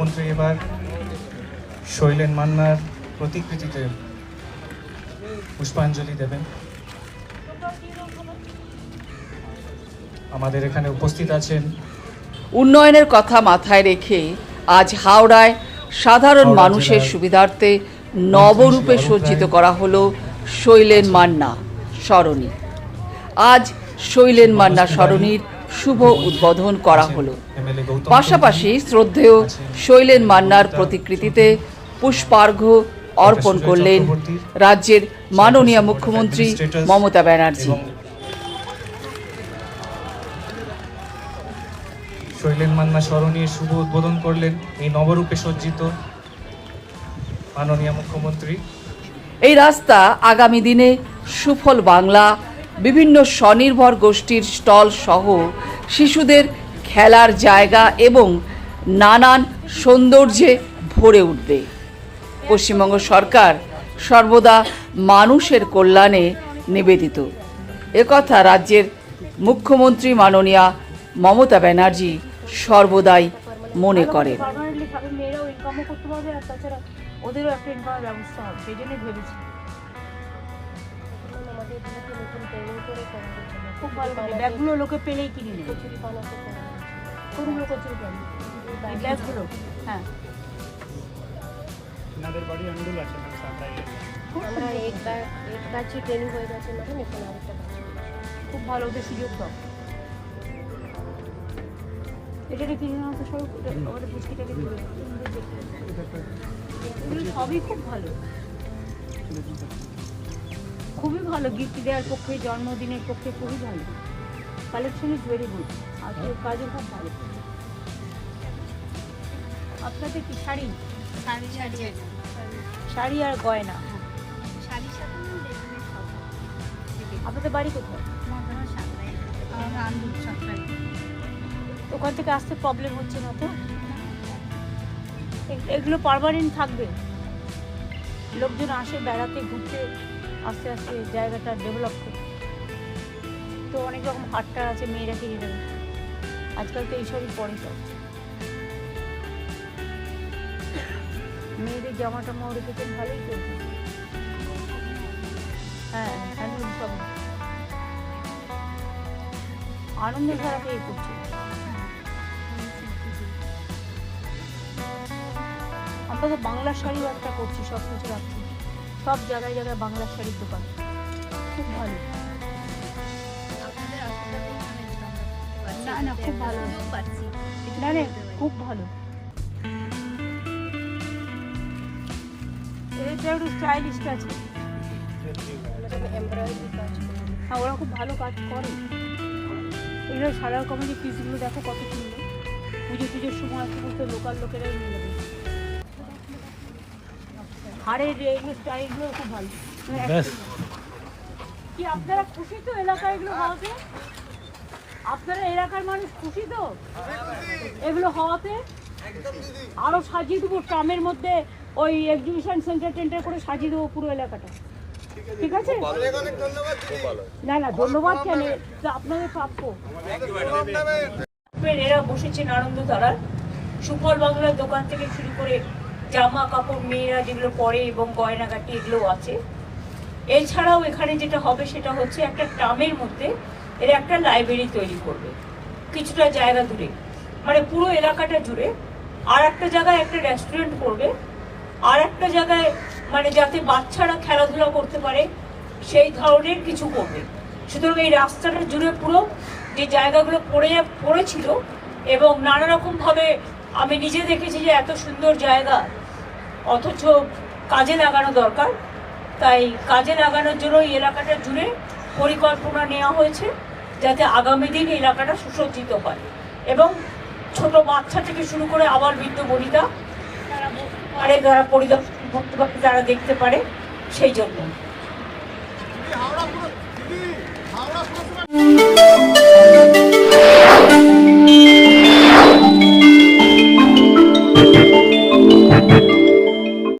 মুখ্যমন্ত্রী এবার শৈলেন মান্নার প্রতিকৃতিতে পুষ্পাঞ্জলি দেবেন। আমাদের এখানে উপস্থিত আছেন উন্নয়নের কথা মাথায় রেখে আজ হাওড়ায় সাধারণ মানুষের সুবিধার্থে নবরূপে সজ্জিত করা হলো শৈলেন মান্না সরণি আজ শৈলেন মান্না সরণির শুভ উদ্বোধন করা হলো। পাশাপাশি শ্রদ্ধেয় শৈলেন মান্নার প্রতিকৃতিতে পুষ্পার্ঘ্য অর্পণ করলেন রাজ্যের মাননীয় মুখ্যমন্ত্রী মমতা ব্যানার্জি। শৈলেন মান্না স্মরণীয় শুভ উদ্বোধন করলেন এই নবরূপে সজ্জিত মাননীয় মুখ্যমন্ত্রী। এই রাস্তা আগামী দিনে সুফল বাংলা বিভিন্ন স্বনির্ভর গোষ্ঠীর স্টল সহ শিশুদের খেলার জায়গা এবং নানান সৌন্দর্যে ভরে উঠবে। পশ্চিমবঙ্গ সরকার সর্বদা মানুষের কল্যাণে নিবেদিত। একথা রাজ্যের মুখ্যমন্ত্রী মাননীয়া মমতা ব্যানার্জি সর্বদাই মনে করেন। ওদেরও একটা ইনকামের ব্যবস্থা হবে, সেই জন্যই ভেবেছি। খুব ভালো লাগে। ব্যাগগুলো লোকে পেলেই কিনে নেবে। কোনগুলো কচুরি পান এই ব্যাগগুলো হ্যাঁ। আমরা এক ব্যাচ এক ব্যাচে ট্রেনিং হয়ে গেছে এখানে আরেকটা খুব ভালো ওদের সুযোগ এটা কিনে নেওয়া তো সব ওটা- পুষ্টিটাকে এগুলো সবই খুব ভালো। খুবই ভালো গিফট দেওয়ার পক্ষে জন্মদিনের পক্ষে খুবই ভালো। কালেকশন ইজ ভেরি গুড আর তোর কাজও খুব ভালো। আপনাদের কি শাড়ি? শাড়ি শাড়ি শাড়ি আর গয়না? শাড়ির সাথে আপনাদের বাড়ি কোথায়? সাপ্লাই ওখান থেকে আসতে প্রবলেম হচ্ছে না তো? এগুলো পারমানেন্ট থাকবে। লোকজন আসে বেড়াতে ঘুরতে। আস্তে আস্তে জায়গাটা ডেভেলপ করতে তো অনেক রকম হাটটার আছে, মেয়েরা কিনে নেবে আজকাল তো এইসবই পরে সব। মেয়েদের জামা টামাও রেখেছেন ভালোই চলছে। হ্যাঁ সব। আনন্দের ধারা পেয়ে করছে। আমরা তো বাংলা শাড়িও একটা করছি সব কিছু রাখছি। সব জায়গায় জায়গায় বাংলা শাড়ির দোকান। খুব ভালো। না, না, খুব ভালো। পাচ্ছি। না খুব ভালো। এটা একটু স্টাইলিশ আছে। হ্যাঁ ওরা খুব ভালো কাজ করে। এগুলো সারা রকমের যে পিসগুলো দেখো কত সুন্দর। পুজো পুজোর সময় সমস্ত লোকাল লোকেরাই নিয়ে নেবে। হাড়ের এগুলো স্টাইলগুলো খুব ভালো। কি আপনারা খুশি তো এলাকায় এগুলো হওয়াতে? আপনারা এলাকার মানুষ খুশি তো? এগুলো হওয়াতে? আরও সাজিয়ে দেবো ট্রামের মধ্যে ওই এক্সিবিশন সেন্টার টেন্টার করে সাজিয়ে দেবো পুরো এলাকাটা। ঠিক আছে? না না ধন্যবাদ কেন? আপনাদের প্রাপ্য। এরা বসেছেন আনন্দ তারার সুফল বাংলার দোকান থেকে শুরু করে জামা কাপড় মেয়েরা যেগুলো পরে এবং গয়নাগাটি এগুলো আছে। এছাড়াও এখানে যেটা হবে সেটা হচ্ছে একটা ট্রামের মধ্যে এরা একটা লাইব্রেরি তৈরি করবে, কিছুটা জায়গা দূরে। মানে পুরো এলাকাটা জুড়ে। আর একটা জায়গায় একটা রেস্টুরেন্ট করবে। আর একটা জায়গায় মানে যাতে বাচ্চারা খেলাধুলা করতে পারে, সেই ধরনের কিছু করবে। সুতরাং এই রাস্তাটা জুড়ে পুরো যে জায়গাগুলো পড়ে, পড়েছিল এবং নানা রকমভাবে আমি নিজে দেখেছি যে এত সুন্দর জায়গা। অথচ কাজে লাগানো দরকার। তাই কাজে লাগানোর জন্য এই এলাকাটা জুড়ে পরিকল্পনা নেওয়া হয়েছে যাতে আগামী দিন এলাকাটা সুসজ্জিত হয় এবং ছোট বাচ্চা থেকে শুরু করে আবার বৃদ্ধ বনিতা পারে যারা পরিদর্শন করতে পারে তারা দেখতে পারে, সেই জন্য।